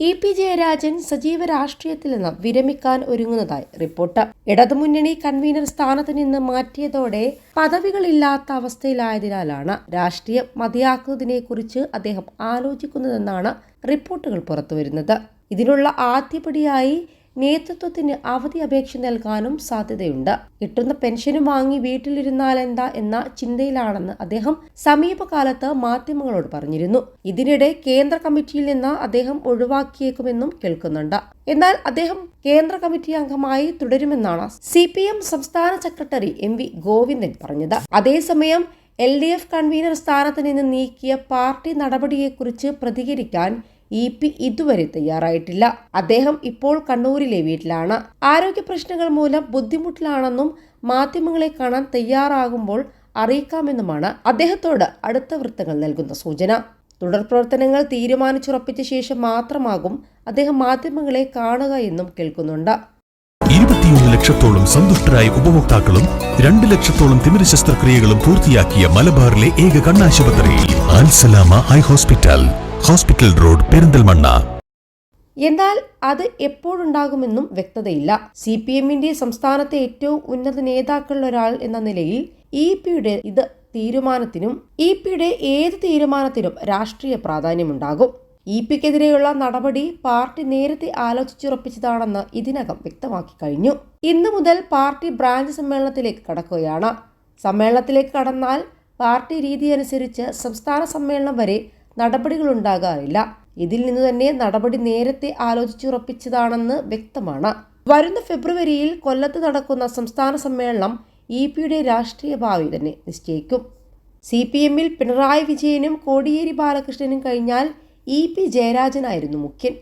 E P Jayarajan സജീവ രാഷ്ട്രീയത്തിൽ നിന്ന് വിരമിക്കാൻ ഒരുങ്ങുന്നതായി റിപ്പോർട്ട്. ഇടതുമുന്നണി കൺവീനർ സ്ഥാനത്ത് നിന്ന് മാറ്റിയതോടെ പദവികളില്ലാത്ത അവസ്ഥയിലായതിനാലാണ് രാഷ്ട്രീയം മതിയാക്കുന്നതിനെക്കുറിച്ച് അദ്ദേഹം ആലോചിക്കുന്നതെന്നാണ് റിപ്പോർട്ടുകൾ പുറത്തുവരുന്നത്. ഇതിനുള്ള ആദ്യപടിയായി നേതൃത്വത്തിന് അവധി അപേക്ഷ നൽകാനും സാധ്യതയുണ്ട്. കിട്ടുന്ന പെൻഷനും വാങ്ങി വീട്ടിലിരുന്നാൽ എന്താ എന്ന ചിന്തയിലാണെന്ന് അദ്ദേഹം സമീപകാലത്ത് മാധ്യമങ്ങളോട് പറഞ്ഞിരുന്നു. ഇതിനിടെ കേന്ദ്ര കമ്മിറ്റിയിൽ നിന്ന് അദ്ദേഹം ഒഴിവാക്കിയേക്കുമെന്നും കേൾക്കുന്നുണ്ട്. എന്നാൽ അദ്ദേഹം കേന്ദ്ര കമ്മിറ്റി അംഗമായി തുടരുമെന്നാണ് സി സംസ്ഥാന സെക്രട്ടറി എം ഗോവിന്ദൻ പറഞ്ഞത്. അതേസമയം എൽ ഡി എഫ് കൺവീനർ സ്ഥാനത്ത് നിന്ന് നീക്കിയ പാർട്ടി നടപടിയെക്കുറിച്ച് പ്രതികരിക്കാൻ ഇ പി ഇതുവരെ തയ്യാറായിട്ടില്ല. അദ്ദേഹം ഇപ്പോൾ കണ്ണൂരിലെ വീട്ടിലാണ്. ആരോഗ്യ പ്രശ്നങ്ങൾ മൂലം ബുദ്ധിമുട്ടിലാണെന്നും മാധ്യമങ്ങളെ കാണാൻ തയ്യാറാകുമ്പോൾ അറിയിക്കാമെന്നുമാണ് അദ്ദേഹത്തോട് അടുത്ത വൃത്തങ്ങൾ നൽകുന്ന സൂചന. തുടർ പ്രവർത്തനങ്ങൾ തീരുമാനിച്ചുറപ്പിച്ച ശേഷം മാത്രമാകും അദ്ദേഹം മാധ്യമങ്ങളെ കാണുക എന്നും കേൾക്കുന്നുണ്ട്. ഇരുപത്തിയൊന്ന് ലക്ഷത്തോളം സന്തുഷ്ടരായ ഉപഭോക്താക്കളും രണ്ട് ലക്ഷത്തോളം തിമിര ശസ്ത്രക്രിയകളും പൂർത്തിയാക്കിയ മലബാറിലെ ഏക കണ്ണാശുപത്രി Alsalama eye hospital. Hospital road Perinthalmanna. എന്നാൽ അത് എപ്പോഴുണ്ടാകുമെന്നും വ്യക്തതയില്ല. സി പി എമ്മിന്റെ സംസ്ഥാനത്തെ ഏറ്റവും ഉന്നത നേതാക്കളിലൊരാൾ എന്ന നിലയിൽ ഇ പിയുടെ ഇത് തീരുമാനത്തിനും ഇ പിയുടെ ഏത് തീരുമാനത്തിനും രാഷ്ട്രീയ പ്രാധാന്യമുണ്ടാകും. ഇ പിക്കെതിരെയുള്ള നടപടി പാർട്ടി നേരത്തെ ആലോചിച്ചുറപ്പിച്ചതാണെന്ന് ഇതിനകം വ്യക്തമാക്കി കഴിഞ്ഞു. ഇന്നു മുതൽ പാർട്ടി ബ്രാഞ്ച് സമ്മേളനത്തിലേക്ക് കടക്കുകയാണ്. സമ്മേളനത്തിലേക്ക് കടന്നാൽ പാർട്ടി രീതി അനുസരിച്ച് സംസ്ഥാന സമ്മേളനം വരെ നടപടികളുണ്ടാകാറില്ല. ഇതിൽ നിന്ന് തന്നെ നടപടി നേരത്തെ ആലോചിച്ചുറപ്പിച്ചതാണെന്ന് വ്യക്തമാണ്. വരുന്ന ഫെബ്രുവരിയിൽ കൊല്ലത്ത് നടക്കുന്ന സംസ്ഥാന സമ്മേളനം ഇ പിയുടെ രാഷ്ട്രീയ ഭാവി തന്നെ നിശ്ചയിക്കും. സി പി എമ്മിൽ പിണറായി വിജയനും കോടിയേരി ബാലകൃഷ്ണനും കഴിഞ്ഞാൽ ഇ പി ജയരാജനായിരുന്നു മുഖ്യൻ.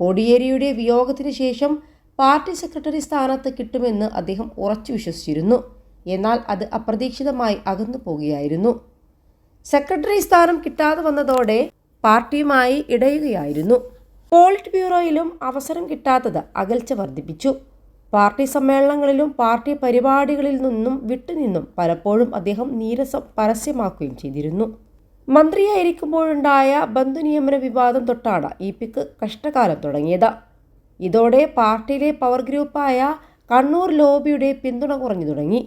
കോടിയേരിയുടെ വിയോഗത്തിന് ശേഷം പാർട്ടി സെക്രട്ടറി സ്ഥാനത്ത് കിട്ടുമെന്ന് അദ്ദേഹം ഉറച്ചു വിശ്വസിച്ചിരുന്നു. എന്നാൽ അത് അപ്രതീക്ഷിതമായി അകന്നു പോകുകയായിരുന്നു സെക്രട്ടറി സ്ഥാനം കിട്ടാതെ വന്നതോടെ പാർട്ടിയുമായി ഇടയുകയായിരുന്നു. പോളിറ്റ് ബ്യൂറോയിലും അവസരം കിട്ടാത്തത് അകൽച്ച വർദ്ധിപ്പിച്ചു. പാർട്ടി സമ്മേളനങ്ങളിലും പാർട്ടി പരിപാടികളിൽ നിന്നും വിട്ടുനിന്നും പലപ്പോഴും അദ്ദേഹം നീരസം പരസ്യമാക്കുകയും ചെയ്തിരുന്നു. മന്ത്രിയായിരിക്കുമ്പോഴുണ്ടായ ബന്ധുനിയമന വിവാദം തൊട്ടാണ് ഇ പിക്ക് കഷ്ടകാലം തുടങ്ങിയത്. ഇതോടെ പാർട്ടിയിലെ പവർ ഗ്രൂപ്പായ കണ്ണൂർ ലോബിയുടെ പിന്തുണ കുറഞ്ഞു തുടങ്ങി.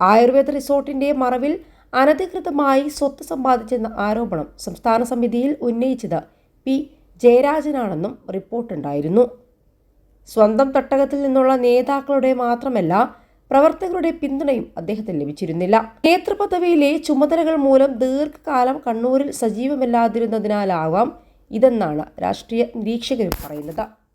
ആയുർവേദ റിസോർട്ടിന്റെ മറവിൽ അനധികൃതമായി സ്വത്ത് സമ്പാദിച്ചെന്ന ആരോപണം സംസ്ഥാന സമിതിയിൽ ഉന്നയിച്ചത് പി ജയരാജനാണെന്നും റിപ്പോർട്ടുണ്ടായിരുന്നു. സ്വന്തം തട്ടകത്തിൽ നിന്നുള്ള നേതാക്കളുടെ മാത്രമല്ല പ്രവർത്തകരുടെ പിന്തുണയും അദ്ദേഹത്തിന് ലഭിച്ചിരുന്നില്ല. നേതൃപദവിയിലെ ചുമതലകൾ മൂലം ദീർഘകാലം കണ്ണൂരിൽ സജീവമല്ലാതിരുന്നതിനാലാവാം ഇതെന്നാണ് രാഷ്ട്രീയ നിരീക്ഷകരും പറയുന്നത്.